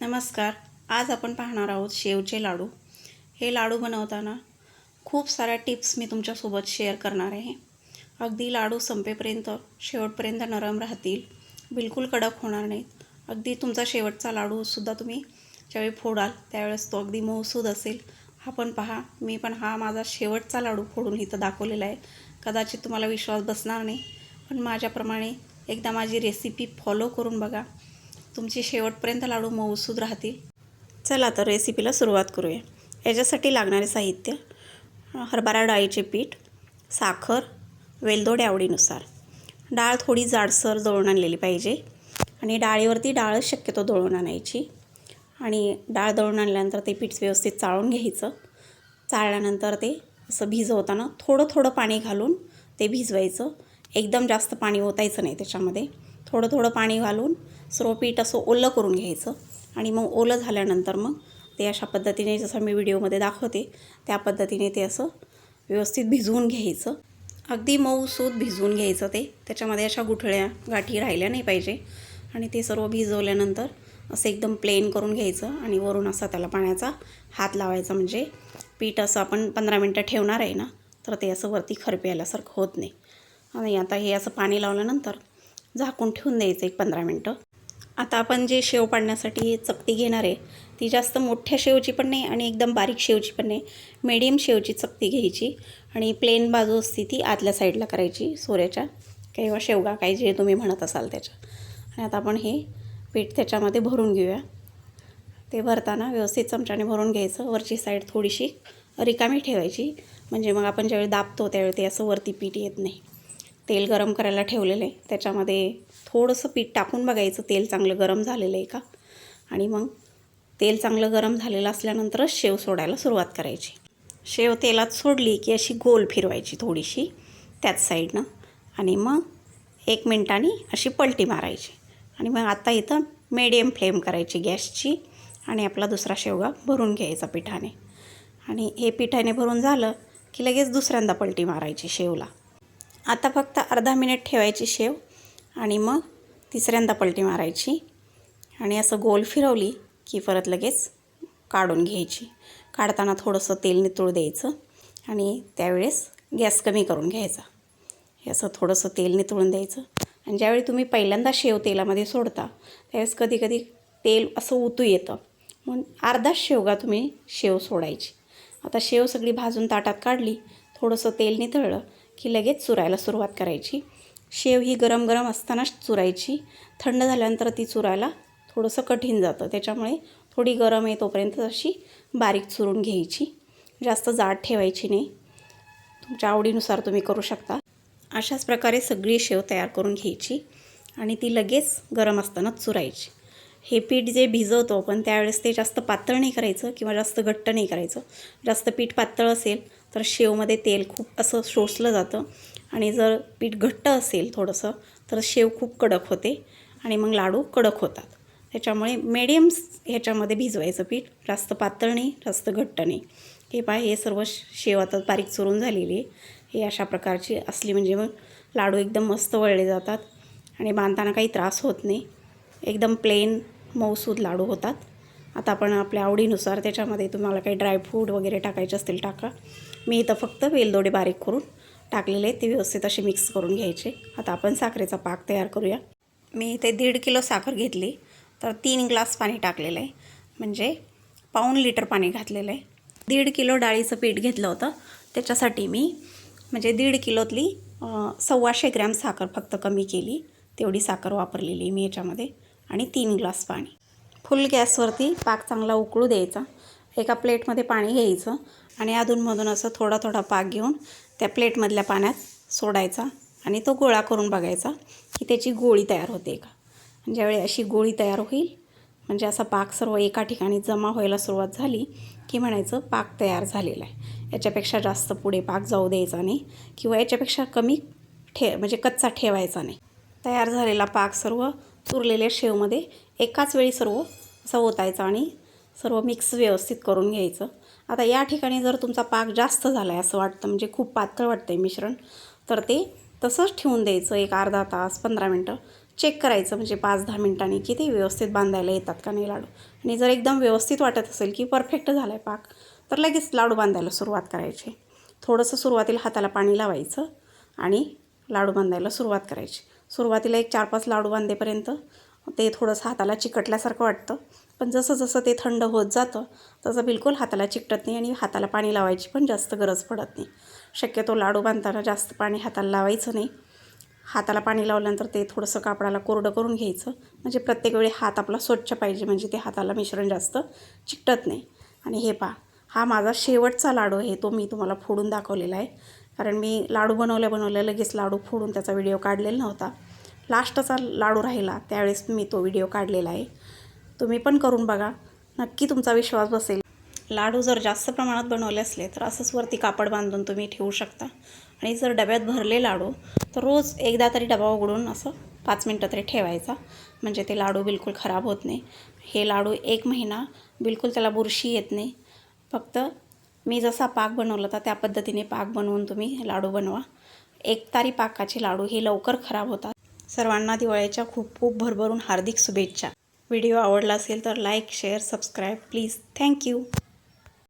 नमस्कार. आज आपण पाहणार आहोत शेवचे लाडू. हे लाडू बनवताना खूप साऱ्या टिप्स मी तुमच्यासोबत शेअर करणार आहे. अगदी लाडू संपेपर्यंत शेवटपर्यंत नरम राहतील. बिलकुल कडक होणार नाहीत. अगदी तुमचा शेवटचा लाडूसुद्धा तुम्ही ज्यावेळी फोडाल त्यावेळेस तो अगदी मऊसूद असेल. हा पण पहा मी पण हा माझा शेवटचा लाडू फोडून इथं दाखवलेला आहे. कदाचित तुम्हाला विश्वास बसणार नाही पण माझ्याप्रमाणे एकदा माझी रेसिपी फॉलो करून बघा. तुमचे शेवटपर्यंत लाडू मऊसूद राहतील. चला तर रेसिपीला सुरुवात करूया. याच्यासाठी लागणारे साहित्य हरभरा डाळीचे पीठ साखर वेलदोडे आवडीनुसार. डाळ थोडी जाडसर दळून आणलेली पाहिजे आणि डाळीवरती डाळच शक्यतो दळून आणायची. आणि डाळ दळून आणल्यानंतर ते पीठ व्यवस्थित चाळून घ्यायचं. चाळल्यानंतर ते असं भिजवताना थोडं थोडं पाणी घालून ते भिजवायचं. एकदम जास्त पाणी ओतायचं नाही त्याच्यामध्ये. थोडं थोडं पाणी घालून सर्व पीठ असं ओलं करून घ्यायचं आणि मग ओलं झाल्यानंतर मग ते अशा पद्धतीने जसं मी व्हिडिओमध्ये दाखवते त्या पद्धतीने ते असं व्यवस्थित भिजवून घ्यायचं. अगदी मऊसूद भिजवून घ्यायचं ते. त्याच्यामध्ये अशा गुठळ्या गाठी राहिल्या नाही पाहिजे. आणि ते सर्व भिजवल्यानंतर असं एकदम प्लेन करून घ्यायचं आणि वरून असा त्याला पाण्याचा हात लावायचा. म्हणजे पीठ असं आपण पंधरा मिनटं ठेवणार आहे ना तर ते असं वरती खरपे आल्यासारखं होत नाही. आणि आता हे असं पाणी लावल्यानंतर झाकून ठेवून द्यायचं एक पंधरा मिनटं. आता आपण जे शेव पाडण्यासाठी चकती घेणार आहे ती जास्त मोठ्या शेवची पण नाही आणि एकदम बारीक शेवची पण नाही. मीडियम शेवची चकती घ्यायची आणि प्लेन बाजू असते ती आतल्या साईडला करायची सोऱ्याच्या. किंवा शेवगा काही जे तुम्ही म्हणत असाल त्याच्या. आणि आता आपण हे पीठ त्याच्यामध्ये भरून घेऊया. ते भरताना व्यवस्थित चमच्याने भरून घ्यायचं. वरची साईड थोडीशी रिकामी ठेवायची. म्हणजे मग आपण ज्यावेळी दाबतो त्यावेळी ते असं वरती पीठ येत नाही. तेल गरम करायला ठेवलेलं आहे. त्याच्यामध्ये थोडंसं पीठ टाकून बघायचं तेल चांगलं गरम झालेलं आहे का? आणि मग तेल चांगलं गरम झालेलं असल्यानंतरच शेव सोडायला सुरुवात करायची. शेव तेलात सोडली की अशी गोल फिरवायची थोडीशी त्याच साईडनं. आणि मग एक मिनटाने अशी पलटी मारायची. आणि मग आता इथं मीडियम फ्लेम करायची गॅसची आणि आपला दुसरा शेवगा भरून घ्यायचा पिठाने. आणि हे पिठाने भरून झालं की लगेच दुसऱ्यांदा पलटी मारायची शेवला. आता फक्त अर्धा मिनिट ठेवायची शेव. आणि मग तिसऱ्यांदा पलटी मारायची. आणि असं गोल फिरवली की परत लगेच काढून घ्यायची. काढताना थोडंसं तेल नितळू द्यायचं आणि त्यावेळेस गॅस कमी करून घ्यायचा. हे असं थोडंसं तेल नितळून द्यायचं. आणि ज्यावेळी तुम्ही पहिल्यांदा शेव तेलामध्ये सोडता त्यावेळेस कधीकधी तेल असं उतू येतं. म्हणून अर्धाच शेवगा तुम्ही शेव सोडायची. आता शेव सगळी भाजून ताटात काढली थोडंसं तेल नितळलं की लगेच चुरायला सुरुवात करायची. शेव ही गरम गरम असतानाच चुरायची. थंड झाल्यानंतर ती चुरायला थोडंसं कठीण जातं. त्याच्यामुळे थोडी गरम आहे तोपर्यंत अशी बारीक चुरून घ्यायची. जास्त जाड ठेवायची नाही. तुमच्या आवडीनुसार तुम्ही करू शकता. अशाच प्रकारे सगळी शेव तयार करून घ्यायची आणि ती लगेच गरम असतानाच चुरायची. हे पीठ जे भिजवतो आपण त्यावेळेस ते जास्त पातळ नाही करायचं किंवा जास्त घट्ट नाही करायचं. जास्त पीठ पातळ असेल तर शेवमध्ये तेल खूप असं शोषलं जातं. आणि जर पीठ घट्ट असेल थोडंसं तर शेव खूप कडक होते आणि मग लाडू कडक होतात. त्याच्यामुळे मिडियम ह्याच्यामध्ये भिजवायचं पीठ जास्त पातळ नाही जास्त घट्ट नाही. हे पहा हे सर्व शेव आता बारीक चुरून झालेली आहे. हे अशा प्रकारची असली म्हणजे मग लाडू एकदम मस्त वळले जातात आणि बांधताना काही त्रास होत नाही. एकदम प्लेन मऊसूद लाडू होतात. आता आपण आपल्या आवडीनुसार त्याच्यामध्ये तुम्हाला काही ड्रायफ्रूट वगैरे टाकायचे असतील टाका. मी इथं फक्त वेलदोडे बारीक करून टाकलेले आहेत ते व्यवस्थित असे मिक्स करून घ्यायचे. आता आपण साखरेचा पाक तयार करूया. मी इथे दीड किलो साखर घेतली. तर तीन ग्लास पाणी टाकलेलं आहे. म्हणजे पाऊण लिटर पाणी घातलेलं आहे. दीड किलो डाळीचं पीठ घेतलं होतं. त्याच्यासाठी मी म्हणजे दीड किलोतली सव्वाशे ग्रॅम साखर फक्त कमी केली. तेवढी साखर वापरलेली मी याच्यामध्ये. आणि तीन ग्लास पाणी. फुल गॅसवरती पाक चांगला उकळू द्यायचा. एका प्लेटमध्ये पाणी घ्यायचं. आणि अधूनमधून असं थोडा थोडा पाक घेऊन त्या प्लेटमधल्या पाण्यात सोडायचा आणि तो गोळा करून बघायचा की त्याची गोळी तयार होते का. ज्यावेळी अशी गोळी तयार होईल म्हणजे असा पाक सर्व एका ठिकाणी जमा व्हायला सुरुवात झाली की म्हणायचं पाक तयार झालेला आहे. याच्यापेक्षा जास्त पुढे पाक जाऊ द्यायचा नाही किंवा याच्यापेक्षा कमी ठे म्हणजे कच्चा ठेवायचा नाही. तयार झालेला पाक सर्व चुरलेल्या शेवमध्ये एकाच वेळी सर्व असा ओतायचा आणि सर्व मिक्स व्यवस्थित करून घ्यायचं. आता या ठिकाणी जर तुमचा पाक जास्त झाला आहे असं वाटतं म्हणजे खूप पातळ वाटतं आहे मिश्रण तर ते तसंच ठेवून द्यायचं एक अर्धा तास पंधरा मिनटं. चेक करायचं म्हणजे पाच दहा मिनटांनी की ते व्यवस्थित बांधायला येतात का नाही लाडू. आणि जर एकदम व्यवस्थित वाटत असेल की परफेक्ट झाला आहे पाक तर लगेच लाडू बांधायला सुरुवात करायची. थोडंसं सुरुवातीला हाताला पाणी लावायचं आणि लाडू बांधायला सुरुवात करायची. सुरुवातीला एक चार पाच लाडू बांधेपर्यंत ते थोडंसं हाताला चिकटल्यासारखं वाटतं. पण जसं जसं ते थंड होत जातं तसं बिलकुल हाताला चिकटत नाही आणि हाताला पाणी लावायची पण जास्त गरज पडत नाही. शक्यतो लाडू बांधताना जास्त पाणी हाताला लावायचं नाही. हाताला पाणी लावल्यानंतर ते थोडंसं कापडाला कोरडं करून घ्यायचं. म्हणजे प्रत्येक वेळी हात आपला स्वच्छ पाहिजे म्हणजे ते हाताला मिश्रण जास्त चिकटत नाही. आणि हे पहा हा माझा शेवटचा लाडू आहे तो मी तुम्हाला फोडून दाखवलेला आहे. कारण मी लाडू बनवल्या बनवल्या लगेच लाडू फोडून त्याचा व्हिडिओ काढलेला नव्हता. लास्टचा लाडू राहिला त्यावेळेस मी तो व्हिडिओ काढलेला आहे. तुम्ही पण करून बघा. नक्की तुमचा विश्वास बसेल. लाडू जर जास्त प्रमाणात बनवले असले तर असंच वरती कापड बांधून तुम्ही ठेवू शकता. आणि जर डब्यात भरले लाडू तर रोज एकदा तरी डबा उघडून असं पाच मिनटं तरी ठेवायचा. म्हणजे ते लाडू बिलकुल खराब होत नाही. हे लाडू एक महिना बिलकुल त्याला बुरशी येत नाही. फक्त मी जसा पाक बनवला होता त्या पद्धतीने पाक बनवून तुम्ही लाडू बनवा. एक तारी पाकाचे लाडू हे लवकर खराब होतात. सर्वांना दिवाळीच्या खूप खूप भरभरून हार्दिक शुभेच्छा. व्हिडिओ आवडला असेल तर like share subscribe please. Thank you